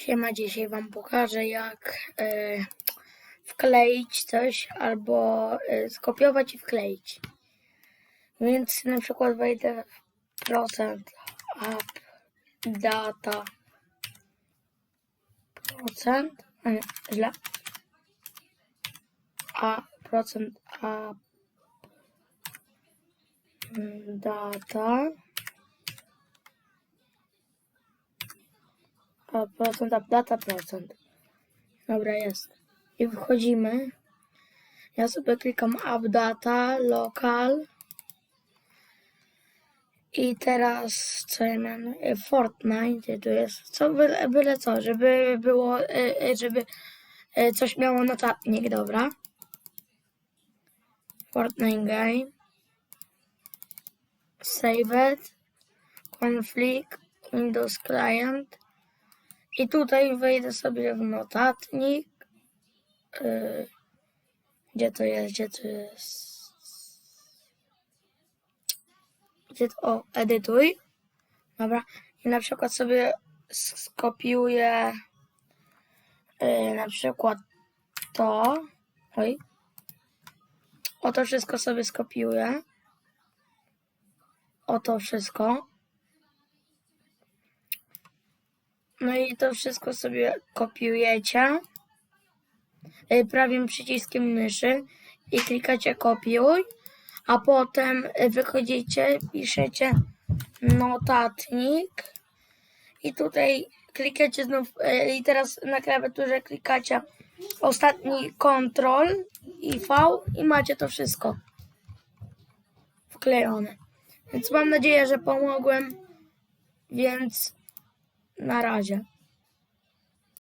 Siema, dzisiaj Wam pokażę jak e, wkleić coś albo e, skopiować i wkleić. Więc na przykład wejdę w procent up data procent, a nie, źle. A procent up mm, data A procent, up data procent. Dobra, jest. I wchodzimy. Ja sobie klikam up data, local. I teraz co ja miałem? E, Fortnite tu jest. Co byle, byle co, żeby było, e, e, żeby coś miało notatnik, dobra. Fortnite game. Save it. Conflict. Windows Client. I tutaj wejdę sobie w notatnik. Yy, gdzie to jest? Gdzie to jest? Gdzie to? O, edytuj. Dobra. I na przykład sobie skopiuję yy, na przykład to. Oj. O to wszystko sobie skopiuję. O to wszystko. No i to wszystko sobie kopiujecie. Y, prawym przyciskiem myszy i klikacie kopiuj, a potem wychodzicie, piszecie notatnik. I tutaj klikacie znów y, i teraz na klawiaturze klikacie ostatni kontrol i V i macie to wszystko wklejone. Więc mam nadzieję, że pomogłem, więc na razie.